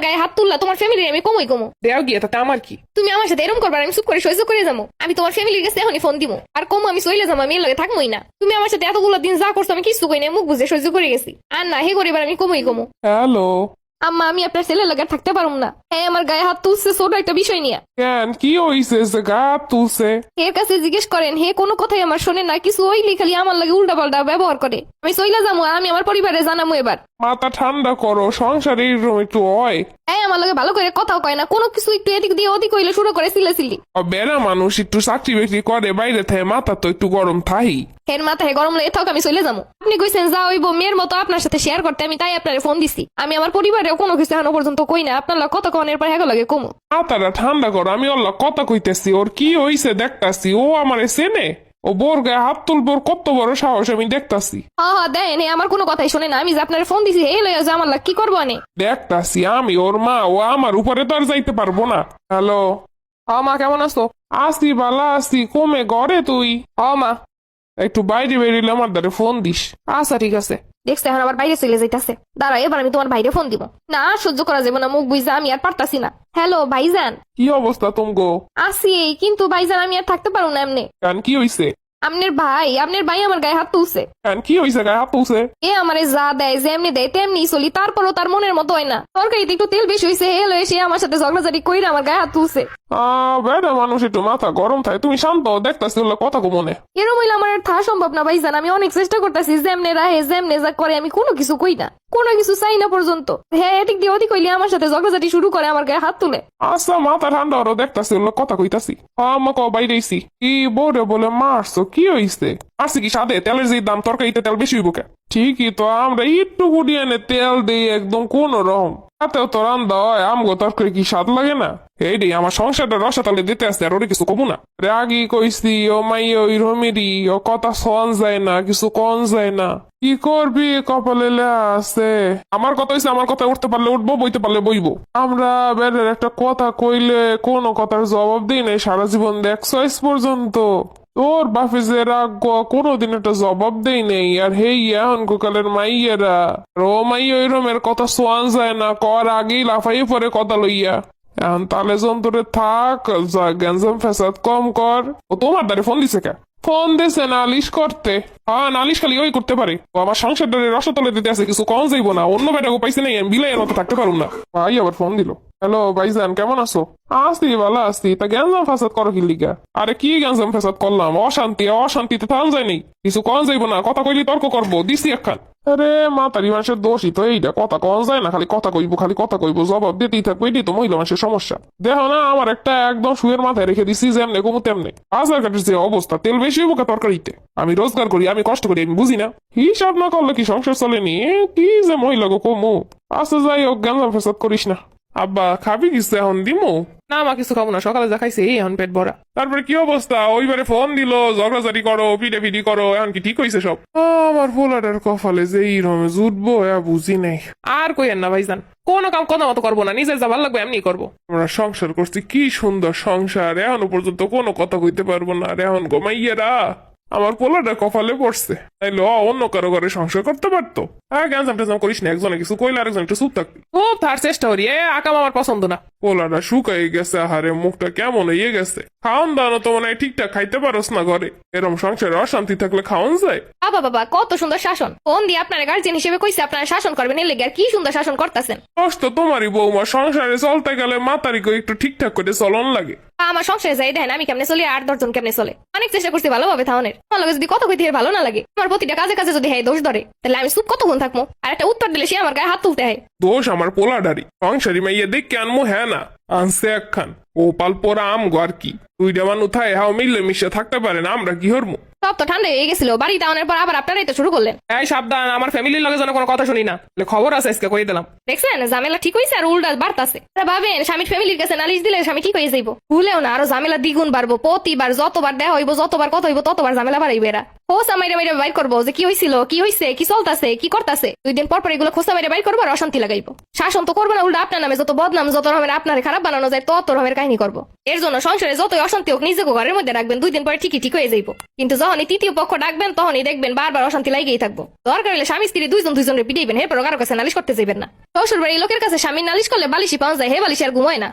আমার গায়ে হাত তুললা তোমার ফ্যামিলি আমি কমই কমো। দেও গিয়ে তাতে আমার কি? তুমি আমার সাথে এরকম করবার আমি চুপ করে সহ্য করে যাব। আমি তোমার ফ্যামিলির কাছে এখনই ফোন দিব। আর কম আমি চলে যাব আমি এর লগে থাকবোই না। তুমি আমার সাথে এতগুলো দিন যা করছ আমি কিছু কই না মুখ বুঝে সহ্য করে গেছি। আর না হে করিবার আমি কমই কমো। হ্যালো? আম্মা আমি আপনার ছেলের লাগে থাকতে পারুম না। হ্যাঁ আমার গায়ে হাত তুলছে ছোট একটা বিষয় নিয়ে। কেন? কি হইছে? গা তুলছে? এর কাছে জিজ্ঞেস করেন হে কোনো কথাই আমার শোনে না কিছু ওইলি খালি আমার লাগে উল্টা পাল্টা ব্যবহার করে। আমি সইলা যাব আর আমি আমার পরিবারে জানামু এবার। মাথা ঠান্ডা করো সংসারে এরকম একটু হয়। হ্যাঁ আমার লাগে ভালো করে কথাও কয় না কোনো কিছু একটু এদিক দিয়ে ওদিক হইলে শুরু করে সিলেসিলি বেড়া মানুষ একটু চাকরি বাকরি করে বাইরে থাকে মাথা তো একটু গরম থাই। এর মাথায় গরম লেগে থাক আমি চলে যাব। আপনি কইছেন যা হইব মেয়ের মতো আপনার সাথে শেয়ার করতে আমি তাই আপনার ফোন দিছি। আমি আমার পরিবারেও কোনো কিছু এখনও পর্যন্ত কই না আপনার লাগে কত কনের পর হ্যাগো লাগে কমু। মাথাটা ঠান্ডা করো আমি ওর লগে কথা কইতেছি ওর কি হইছে দেখতাছি ও আমারে চেনে। ও বোর গায়ে হাত তুলবোর কত বড় সাহস আমি দেখতাছি। হ্যাঁ হ্যাঁ দেন এ আমার কোনো কথাই শোনে না। আমি যে আপনার ফোন দিছি এই লইয়া আমার লাগে কি করব আনে দেখতাছি আমি ওর মা ও আমার উপরে তো আর যাইতে পারব না। হ্যালো? হ মা কেমন আছো? আসি বালা আসি কমে ঘরে তুই? হ মা। একটু বাইরে বেরিয়ে আমার দ্বারে ফোন দিস। আচ্ছা ঠিক আছে। দেখছে এখন আবার বাইরে চলে যাইতাছে। দাঁড়া এবার আমি তোমার বাইরে ফোন দিব। না সহ্য করা যাবে না মুখ বুঝা আমি আর পারতাছি না। হ্যালো ভাইজান? কি অবস্থা তুমগো? আসি কিন্তু ভাইজান আমি আর থাকতে পারব না এমনি। কেন কি হইছে? আপনার ভাই আপনার ভাই আমার গায়ে হাত তুলছে। কেন? কি হইছে? গায়ে হাত তুলছে? এ আমারে যা দেয় যেমনি দেয় তেমনি চলি। তারপরও তার মনের মতো হয় না। তরকারিতে একটু তেল বেশি হয়েছে এলো এসে আমার সাথে ঝগড়াঝাটি কইরা আমার গায়ে হাত তুলছে। আহ বেড়া মানুষ একটু মাথা গরম থাকে তুমি শান্ত দেখতাছি ওগুলো কথা কো মনে এরম হইলে আমার আর থাকা সম্ভব না ভাইজান আমি অনেক চেষ্টা করতেছি যেমনে রাহে যেমনে যা করে আমি কোনো কিছু কই না। কোনো কিছু চাই না পর্যন্ত। হ্যাঁ এদিক দিয়ে ওদিক হইলে আমার সাথে ঝগড়াঝাটি শুরু করে আমার গায়ে হাত তুলে। আচ্ছা মাথা ঠান্ডা আরও দেখতাছি ওর কথা কইতাছি। আমা কও বাইরেছি কি বোরে বলে মারছো? কি হইছে? আসছে কি সাদে তেলের যে দাম তরকারিতে তেল বেশি হইব কে? ঠিকই তো, আমরা একটু গুড়িয়ে তেল দিই একদম কোন রকম। তাতেও তো রান্দা হয়, আমগো তরকারি কি স্বাদ লাগে না? এই রে আমার সংসারটা রসাতালে দিতে আসতে আর ওরে কিছু কমু না। রাগি কইছি, ও মাই, ওই রমিরি ও কথা শোন যায় না, কিছু কন যায় না। কি করবি কপালে আছে আমার কথা হইছে, আমার কথা উঠতে পারলে উঠবো, বইতে পারলে বইবো। আমরা বেড়ের একটা কথা কইলে কোনো কথার জবাব দিই নাই, সারা জীবন দেখছ পর্যন্ত। তোর বাপে যে রাগ কোনোদিন একটা জবাব দেই নেই। আর হেই ইয়া গোকালের মাইয়েরা। ও মাই ওই রমের কথা সোয়ান যায় না, কর আগেই লাফাইয়ে পরে কথা লইয়া। এখন তালে যন্ত্রে থাক গ্যাঞ্জাম ফেসাদ কম কর। ও তোমার দ্বারে ফোন দিছে কে? ফোন দিছে নালিশ করতে? হ্যাঁ নালিশ খালি ওই করতে পারে। ও আমার সংসারটারে রসতলে দিতে আছে, কিছু কম যাইবো না। অন্য বেটাকে পাইছে নাই, আমি বিলাই মতো থাকতে পারুম না। ভাই আবার ফোন দিল। হ্যালো, ভাইজান, কেমন আছো? আসি ভালো আসি তা গ্যাঞ্জাম ফাসাদ করো কি লিগা? আরে কি গ্যাঞ্জাম ফেসাদ করলাম? অশান্তি, অশান্তিতে থান যায় নেই কিছু কম যাইবো না, কথা কইলি তর্ক করব। দিছি একখান। আরে মাতারি মানুষের দোষই তো এইটা। কথা কন যায় না, খালি কথা কইবো, খালি কথা কইবো, জবাব দিতেই থাকব, এটাই তো মহিলা মানুষের সমস্যা। দেখো না, আমার একটা একদম শুয়ের মাথায় রেখে দিছি, যেমনে কমু তেমনে। আজার কাটের যে অবস্থা, তেল বেশি হইব তরকারিতে? আমি রোজগার করি, আমি কষ্ট করি, আমি বুঝি না। হিসাব না করলে কি সংসার চলেনি কি যে মহিলা গো কমু। আচ্ছা যাই হোক গ্যাঞ্জাম ফেসাদ করিস না। আব্বা খাবি কিছু এখন? দিমু? না মা কিছু খাব না। সকালে যা খাইছে এই এখন পেট ভরা। তারপরে কি অবস্থা? ওইবারে ফোন দিল ঝগড়াঝাটি করো পিটি করো এখন কি ঠিক হয়েছে সব? আমার পোলাটার কপালে যে এই রমে জুটবো বুঝি নাই। আর কইেন না ভাইজান। কোনো কাম কথা মতো করব না নিজের যা ভালো লাগবে এমনি করব। আমরা সংসার করছি কি সুন্দর সংসার। এখনও পর্যন্ত কোনো কথা কইতে পারব না আর এখন গোমাইয়েরা আমার পোলাটা কপালে পড়ছে। তাইলে অন্য কারও ঘরে সংসার করতে পারতো। হ্যাঁ গ্যাঞ্জাম ট্যাঞ্জাম করিস না একজনে কিছু কইলে আরেকজন একটু চুপ থাকবি। খুব তার চেষ্টা করি। এ আকাম আমার পছন্দ না। পোলাটা শুকাই গেছে আহারে মুখটা কেমন হয়ে গেছে। খাওয়ান দাওয়ানো তো মনে হয় ঠিকঠাক খাইতে পারোস না ঘরে। এরম সংসারে অশান্তি থাকলে খাওয়ান যায়। বাবা বাবা কত সুন্দর শাসন। ফোন দিয়ে আপনার গার্জেন হিসেবে কইছে আপনারা শাসন করবেন? এর লেগে আর কি সুন্দর শাসন করতেছেন? কষ্ট তোমারই বৌমা সংসারে চলতে গেলে মাতারি করে একটু ঠিকঠাক করে চলন লাগে। আমার সংসারে যাই দেখেন আমি কেমনে চলি আর দশজন কেমনে চলে? অনেক চেষ্টা করছি ভালোভাবে থাউনের আমার যদি কত কইতে ভালো না লাগে। আমার প্রতিটা কাজে কাজে যদি হ্যাঁ দোষ ধরে। তাহলে আমি চুপ কতক্ষণ থাকব? আর একটা উত্তর দিলে সে আমার গায়ে হাত তুলতে হয়। দোষ আমার পোলাডারি। সংসারি মাইয়া দেখকে আনমু হ্যাঁ না? আনছে একখান। ও পাল পোড়া আম আর কি। দুইটা মানুষ থায় হাও মিললে মিশে থাকতে পারে না আমরা কি হরমু? সব তো ঠান্ডা হয়ে গেছিল। বাড়িতে আনার পর আবার আপনারাই তো শুরু করলেন। এই সাবধান আমার ফ্যামিলির লগে যেন কোনো কথা শুনি না। বলে খবর আছে আজকে কই দিলাম। দেখছেন? ঝামেলা ঠিক হয়েছে আর উল্টা বাড়তাছে। আরে ভাবেন স্বামীর ফ্যামিলির কাছে নালিশ দিলে স্বামী ঠিক হয়ে যাইব। ভুলেও না আরও ঝামেলা দ্বিগুণ বাড়বো। প্রতিবার যতবার দেয়া হইবো যতবার কথা হইবো ততবার ঝামেলা বাড়াইবে এরা। খোসা বাইর করব। যে কি হয়েছিল কি হয়েছে কি চলতাছে? কি করতাছে? দুই দিন পর পর এগুলো খোসা বাইর করব আর অশান্তি লাগাইবো। শাসন তো করব না, উল্টা আপনার নামে যত বদনাম, যত আপনার খারাপ বানানো যায়, তত কাহিনী করব। এর জন্য সংসারে যতই অশান্তি হোক, নিজেকে ঘরের মধ্যে রাখবেন, দুই দিন পরে ঠিকই ঠিক হয়ে যাইবো। কিন্তু যখনই তৃতীয় পক্ষ ডাকবেন, তখনই দেখবেন বারবার অশান্তি লাগেই থাকব। দরকার হলে স্বামী, স্ত্রী দুইজন দুইজনের পিটাইবেন এরপর কারও কাছে নালিশ করতে যাবেন না। শ্বশুর বাড়ির লোকের কাছে স্বামীর নালিশ করলে বালিশি পাওয়া যায়, হে বালিশি আর ঘুমায় না।